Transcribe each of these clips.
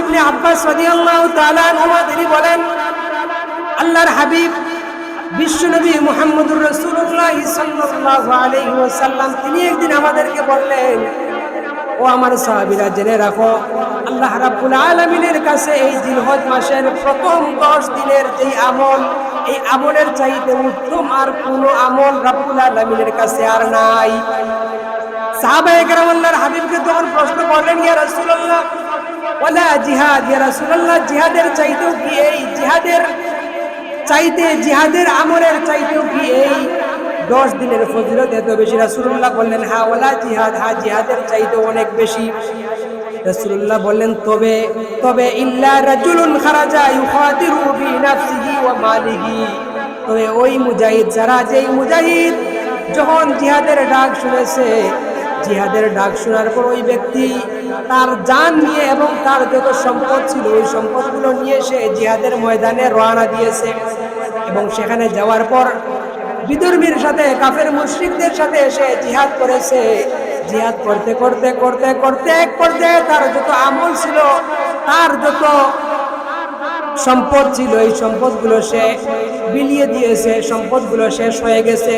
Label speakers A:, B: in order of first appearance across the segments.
A: ইবনে আব্বাস রাদিয়াল্লাহু তাআলা তিনি বলেন, আল্লাহর হাবিব বিশ্বনবী মুহাম্মদুর রাসূলুল্লাহ সাল্লাল্লাহু আলাইহি ওয়াসাল্লাম, তিনি একদিন আমাদেরকে বললেন, ও আমার সাহাবীরা, জেনে রাখো, আল্লাহ রাব্বুল আলামিনের কাছে এই জিলহজ মাসের প্রথম 10 দিনের যে আমল, এই আমলের চাইতে উত্তম আর কোনো আমল রাব্বুল আলামিনের কাছে আর নাই। সাহাবায়ে কেরাম আল্লাহর হাবিবকে তখন প্রশ্ন করলেন জিহাদ। জিহাদের চাইতেও কি এই? জিহাদের চাইতে, জিহাদের আমলের চাইতেও কি এই? দশ দিনের ফজিলত এত বেশি। বললেন হ্যাঁ ওলা জিহাদ। হ্যাঁ জিহাদের চাইতে অনেক বেশি। রাসূলুল্লাহ বললেন, তবে তবে ইল্লা রাজুলুন তবে ওই মুজাহিদ, যারা যেই মুজাহিদ, যখন জিহাদের ডাক শুনেছে জিহাদের ডাক শোনার পর ওই ব্যক্তি তার জান নিয়ে এবং তার যত সম্পদ ছিল, ওই সম্পদগুলো নিয়ে সে জিহাদের ময়দানে রওনা দিয়েছে। এবং সেখানে যাওয়ার পর বিদর্মীর সাথে, কাফের মুশরিকদের সাথে এসে জিহাদ করেছে। জিহাদ করতে করতে করতে করতে এক পর্যায়ে তার যত আমল ছিল, তার যত সম্পদ ছিল, এই সম্পদগুলো সে বিলিয়ে দিয়েছে, সম্পদগুলো শেষ হয়ে গেছে।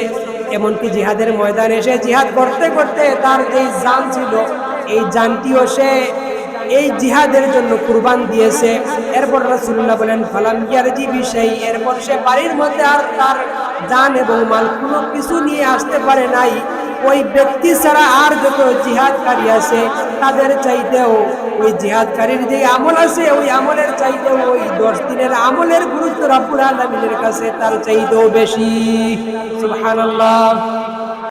A: এমনকি জিহাদের ময়দানে এসে জিহাদ করতে করতে তার যেই জান ছিল, এই জানটিও সে এই জিহাদের জন্য কুরবান দিয়েছে। এরপর রাসূলুল্লাহ বলেন, ফালাম ইয়ারজি বিষয় এরপর সে বাড়ির মধ্যে আর তার জান এবং মাল কোনো কিছু নিয়ে আসতে পারে নাই। ওই ব্যক্তি ছাড়া আর যত জিহাদকারী আছে, তাদের চাইতেও ওই জিহাদকারীর যে আমল আছে, ওই আমলের চাইতেও দিনের আমলের গুরুত্ব রাব্বুল আলামিনের কাছে তার চাইতেও বেশি। সুবহানাল্লাহ।